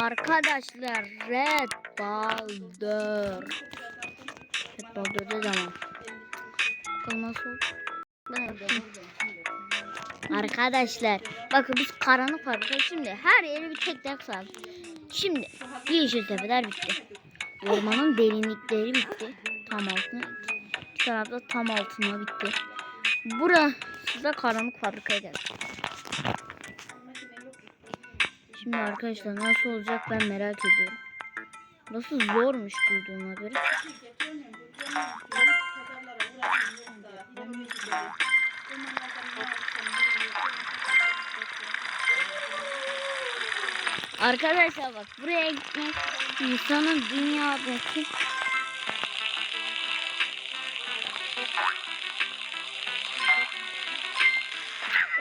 Arkadaşlar Red Baldur. Red. Bakalım nasıl oldu? Arkadaşlar bakın biz karanlık var. Şimdi her yeri bir tek tek sağ. Şimdi yeşil tepeler bitti. Ormanın derinlikleri bitti. Tam altına. İki tarafta tam altına bitti. Burası da karanlık fabrikaya geldi. Şimdi arkadaşlar nasıl olacak ben merak ediyorum. Nasıl zormuş duyduğuma göre. Arkadaşlar bak buraya gitmek insanın dünyadaki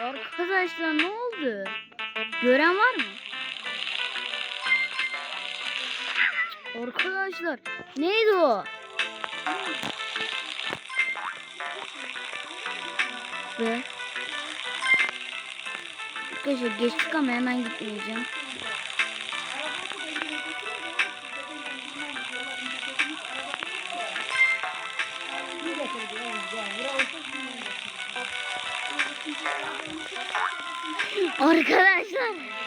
Arkadaşlar ne oldu? Gören var mı? Arkadaşlar neydi o? Ve Arkadaşlar geçtik ama hemen gitmeyeceğim. Arkadaşlar.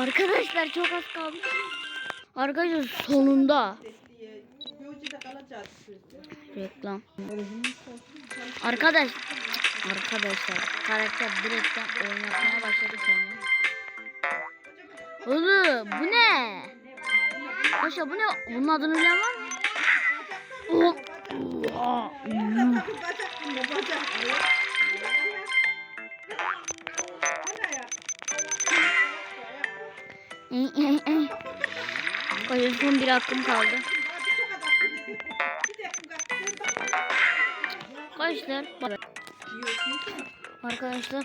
Arkadaşlar çok az kaldı. Arkadaşlar sonunda. Reklam. Arkadaş Arkadaşlar karakter direkten oynatmaya başladı sonra. Oğlum bu ne? Arkadaşlar bu ne? Bunun adını bilen var mı? Oh. Hmm. Arkadaşlar son bir hakkım kaldı. Arkadaşlar. Arkadaşlar Arkadaşlar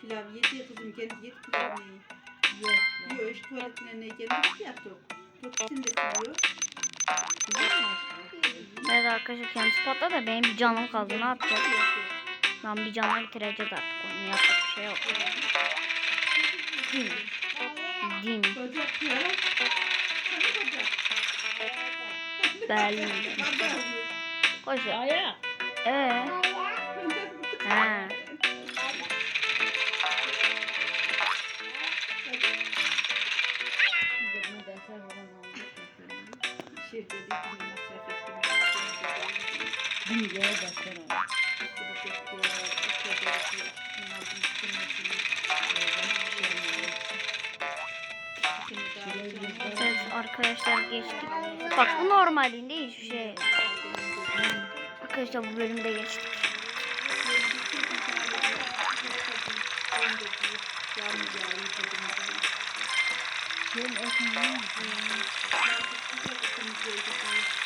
Pilav yedi kızım kendi yedi pilav neyi? Yok. Yok işte tuvaletine ne gelmiş ya top. Top içinde siliyor. Evet arkadaşlar kendisi patladı da benim bir canım kaldı ne yapacağız? Lan bir canı bitireceğiz artık onu yapacak bir şey yok. Hani bacak? Belli. Koş ya. Ee. Ha. Şirketi. Liraya baksana. Evet arkadaşlar geçtik. Bak bu normalinde hiçbir şey. Arkadaşlar bu bölümde geçtik. İşe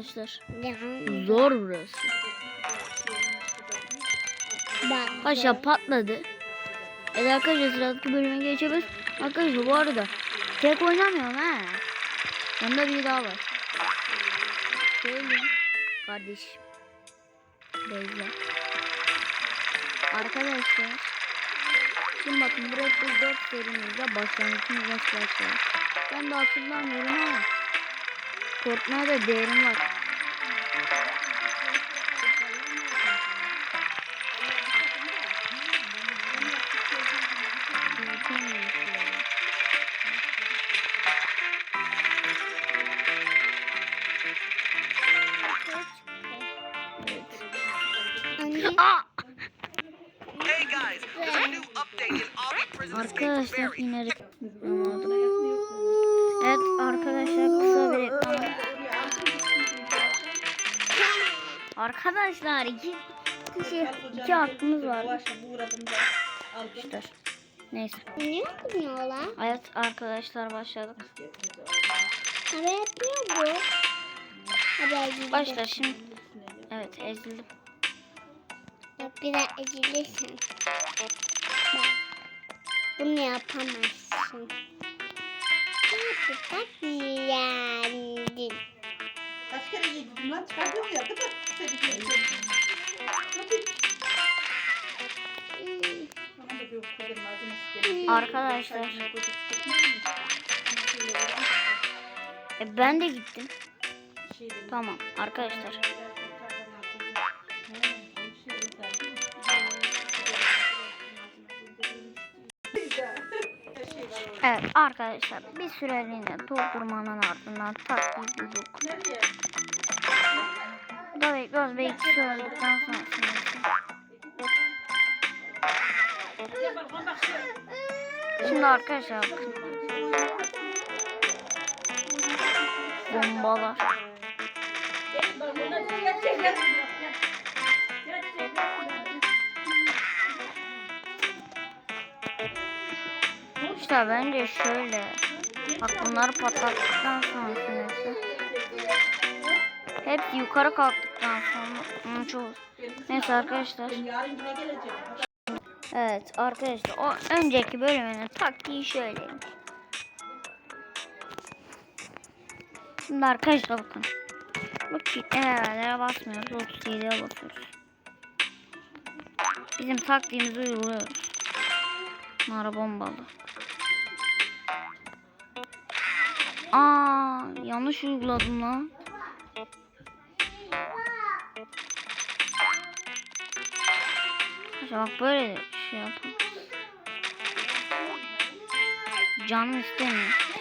Arkadaşlar. Zor burası. Paşa patladı. Evet arkadaşlar sıradaki bölüme geçebiliriz. Arkadaşlar bu arada tek oynamıyorum ha. Yanında biri daha var. Söyleyeyim. Kardeşim. Beyza. Arkadaşlar. Şimdi bakın Breath of the 4 serimizde başlangıcımız nasıl başlıyor. Ben de hatırlamıyorum ama. Korkmaya da değerim var. Arkadaşlar yine reklam aldım. Evet arkadaşlar kısa bir reklam. Arkadaşlar iki şey, ocağına iki hakkımız var. Arkadaşlar. Neyse. Ne yapmıyorlar? Evet arkadaşlar başladık. Haber yapıyor bu. Haber. Başla şimdi. Evet ezildim. Bak biraz ezilirsin. Bak. Bunu yapamazsın. Ne yapacak yani? Kaç kere yedim lan çıkardım ya değil mi? Yedin. Hadi. Arkadaşlar. Vereyim. E, ben de gittim. Şey. Tamam arkadaşlar. Evet arkadaşlar bir süreliğine doldurmanın ardından taktiği bulduk. Bu da bekliyoruz belki söyledikten sonra. Şimdi arkadaşlar. Bombalar. İşte bence şöyle. Bak bunları patlattıktan sonra sinirsin. Hep yukarı kalktıktan sonra çok. Neyse arkadaşlar. Evet arkadaşlar o önceki bölümünün taktiği şöyleymiş. Şimdi arkadaşlar bakın. Bu kitlemelere basmıyoruz. 37'ye basıyoruz. Bizim taktiğimizi uyguluyoruz. Bunlara bombalı. Aa yanlış uyguladım lan. Bak böyle şey yapalım. Canım istemiyor.